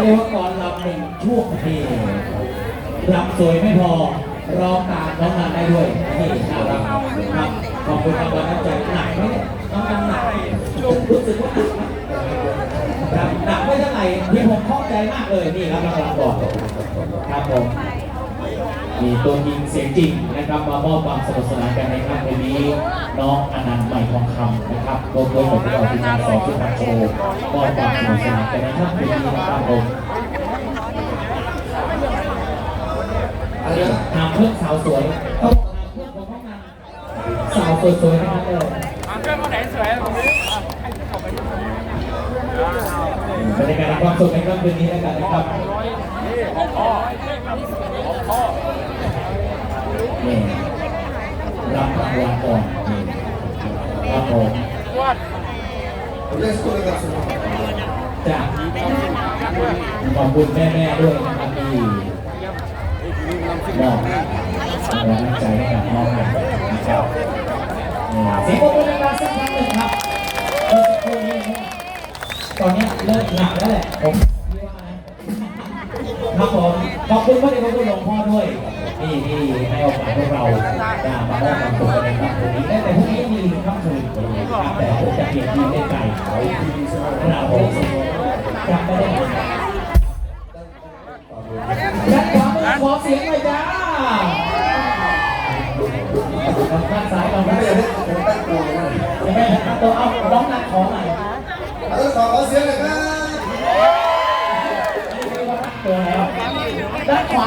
เรียกว่าก่อนลำหนึ่งช่วงเพลงลำสวยไม่พอร้องตามน้องนันได้ด้วยนี่น่ารักครับขอบคุณรางวัลน้ำใจหนักไหมน้องนันหนักรู้สึกว่าหนักไหมหนักไม่เท่าไหร่ที่ผมข้องใจมากเลยนี่ครับรางวัลก่อนครับผมมีตัวจริงเสียงจริงนะครับมามอบความสนุกสนานกันในค่ำคืนนี้น้องอนันต์ ทองคำนะครับรวมด้วยกับเราทีมงานสองชุดทักโชว์มอบความสนุกสนานกันในค่ำคืนนี้นะครับผมทำเพื่อนสาวสวยต้องทำเพื่อนของน้องนันสาวสวยๆนะครับเลยอะเพื่อนคนไหนสวยผมไม่อะให้เขาไปดูบรรยากาศความสุขในค่ำคืนนี้แล้วกันนะครับนี่ของพ่อของพ่อนี่รับรางวัลก่อนนี่ ครับผมวัดจากขอบคุณแม่ๆด้วยนะครับที่มอบรางวัลน้ำใจให้กับน้องนะครับนี่เสียงปรบมือดังๆสักครั้งหนึ่งครับเออสักครู่นี้ตอนนี้เริ่มหนักแล้วแหละผมคิดว่านะครับผมขอบคุณพระเดชพระคุณหลวงพ่อด้วย ที่ที่ให้โอกาสพวกเราได้มามอบความสุขกันในครั้งนี้แต่พรุ่งนี้มีค่ำคืนครับแต่ผมจะเปลี่ยนทีมได้ไกลเราผมจำไม่ได้ยัดขวามือขอเสียงหน่อยจ้าด้านซ้ายเราไม่ได้ยังไม่ทันตัวเอาร้องนักขอหน่อยตัวแล้วด้านขวา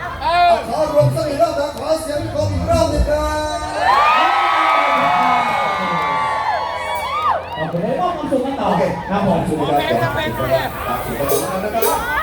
โอเความสุขกันต่อครับผม สุดยอดครับสุดยอดครับสุดยอดนะครับ